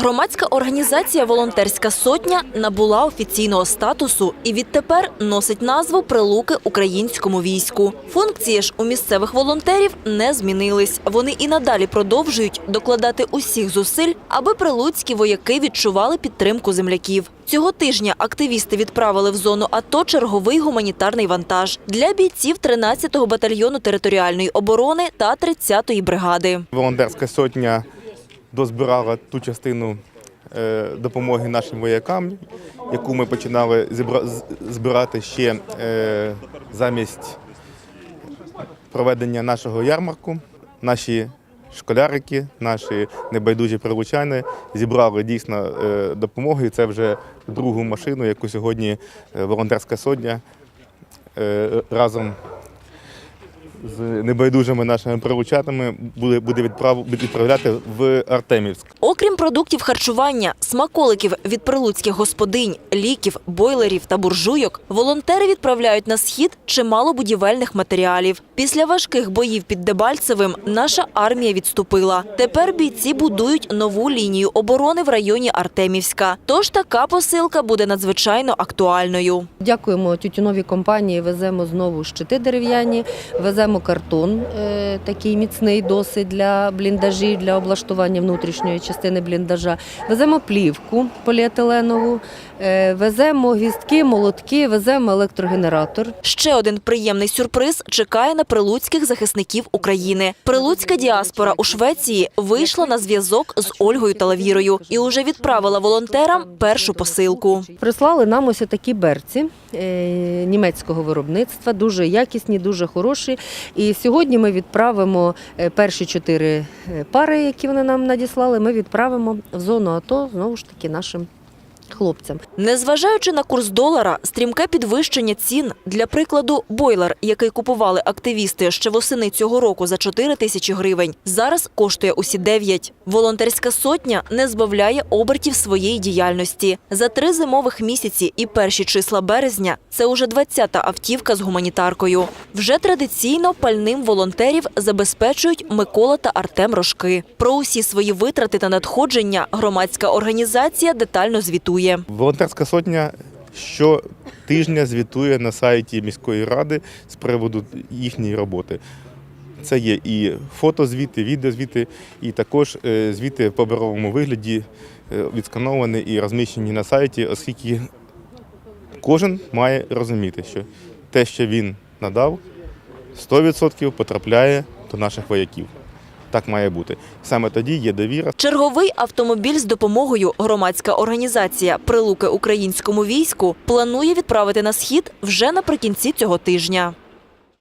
Громадська організація Волонтерська сотня набула офіційного статусу і відтепер носить назву Прилуки українському війську. Функції ж у місцевих волонтерів не змінились. Вони і надалі продовжують докладати усіх зусиль, аби прилуцькі вояки відчували підтримку земляків. Цього тижня активісти відправили в зону АТО черговий гуманітарний вантаж для бійців 13-го батальйону територіальної оборони та 30-ї бригади. Волонтерська сотня дозбирала ту частину е, допомоги нашим воякам, яку ми починали збирати ще е, замість проведення нашого ярмарку. Наші школярики, наші небайдужі прилучани зібрали дійсно е, допомогу. І це вже другу машину, яку сьогодні волонтерська сотня разом з небайдужими нашими прилучатами буде, буде відправ, відправляти в Артемівськ. Окрім продуктів харчування, смаколиків від прилуцьких господинь, ліків, бойлерів та буржуйок, волонтери відправляють на схід чимало будівельних матеріалів. Після важких боїв під Дебальцевим наша армія відступила. Тепер бійці будують нову лінію оборони в районі Артемівська. Тож така посилка буде надзвичайно актуальною. Дякуємо тютюновій компанії. Веземо знову щити дерев'яні, веземо картон, е, такий міцний досить для бліндажів, для облаштування внутрішньої частини бліндажа. Веземо плівку поліетиленову, е, веземо гвіздки, молотки, веземо електрогенератор. Ще один приємний сюрприз чекає на прилуцьких захисників України. Прилуцька діаспора у Швеції вийшла на зв'язок з Ольгою Талавірою і уже відправила волонтерам першу посилку. Прислали нам ось такі берці е, німецького виробництва, дуже якісні, дуже хороші. І сьогодні ми відправимо е, перші чотири е, пари, які вони нам надіслали. Ми відправимо в зону АТО знову ж таки нашим хлопцям. Незважаючи на курс долара, стрімке підвищення цін, для прикладу, бойлер, який купували активісти ще восени цього року за 4 тисячі гривень, зараз коштує усі 9. Волонтерська сотня не збавляє обертів своєї діяльності. За три зимових місяці і перші числа березня це уже 20-та автівка з гуманітаркою. Вже традиційно пальним волонтерів забезпечують Микола та Артем Рожки. Про усі свої витрати та надходження громадська організація детально звітує. Волонтерська сотня щотижня звітує на сайті міської ради з приводу їхньої роботи. Це є і фотозвіти, відеозвіти, і також е, звіти в паперовому вигляді е, відскановані і розміщені на сайті, оскільки кожен має розуміти, що те, що він надав, 100% потрапляє до наших вояків. Так має бути. Саме тоді є довіра, Черговий автомобіль з допомогою громадська організація Прилуки українському війську планує відправити на схід вже наприкінці цього тижня.